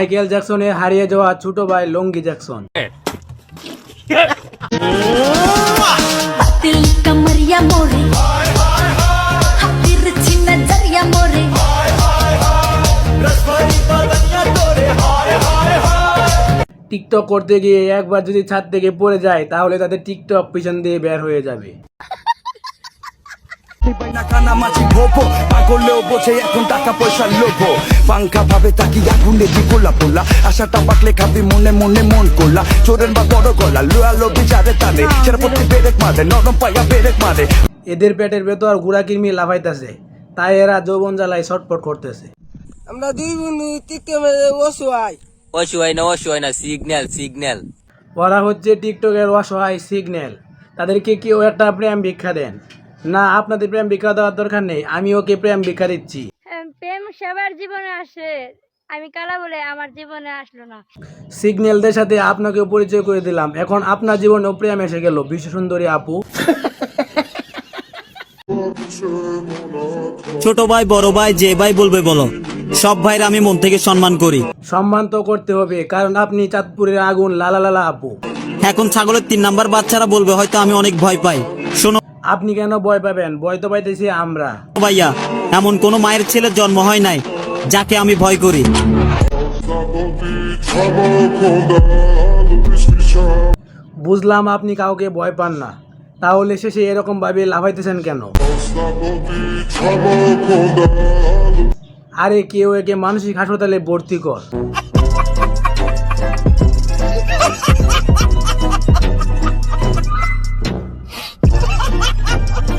Michael জ্যাকসনে হারিয়ে যাওয়া ছোট ভাই লঙ্গি জ্যাকসন। টিকটক করতে গিয়ে একবার যদি ছাদ থেকে পড়ে যায় তাহলে তাদের টিকটক পিছন দিয়ে বের হয়ে যাবে। না কানা মাছি ভোপো। পাগলেও বোঝে এখন টাকা পয়সার লোভো। পাঙ্খা ভাবে তাকি আগুনে দি গোলা পোলা। আশাটা পাকলে খাবি মনে মনে মন করলা চোরের বা বড় গলা লোয়া লোভি যারে তালে। সেটা প্রতি বেরেক মারে নরম পাইয়া বেরেক মারে। এদের পেটের ভেতর গুড়া কিরমি লাফাইতেছে। তাই এরা যৌবন জ্বালায় ছটপট করতেছে। আমরা দুই বন্ধু অসহায়। অসুয়াই না অসুয়াই না সিগন্যাল সিগন্যাল ওরা হচ্ছে টিকটকের অসহায় সিগন্যাল তাদেরকে কেউ একটা প্রেম ভিক্ষা দেন। না আপনাদের প্রেম ভিক্ষা দেওয়ার দরকার নেই আমি ওকে প্রেম ভিক্ষা দিচ্ছি। হ্যাঁ, প্রেম সবার জীবনে আসে। আমি কালা বলে আমার জীবনে আসলো না? সিগন্যালদের সাথে আপনাকেও পরিচয় করে দিলাম। এখন আপনার জীবনেও প্রেম এসে গেল বিশ্ব সুন্দরী আপু। ছোট ভাই বড় ভাই যে ভাই বলবে বলো। সব ভাইরা আমি মন থেকে সম্মান করি। সম্মান তো করতে হবে কারণ আপনি চাঁদপুরের আগুন লালা লালা আপু। এখন ছাগলের তিন নাম্বার বাচ্চারা বলবে হয়তো আমি অনেক ভয় পাই। শোনো আপনি কেন ভয় পাবেন? ভয় তো পাইতেছি আমরা। ভাইয়া এমন কোনো মায়ের ছেলের জন্ম হয় নাই যাকে আমি ভয় করি। বুঝলাম আপনি কাউকে ভয় পান না। তাহলে শেষে এরকম ভাবে লাফাইতেছেন কেন? আরে কেউ একে মানসিক হাসপাতালে ভর্তি কর।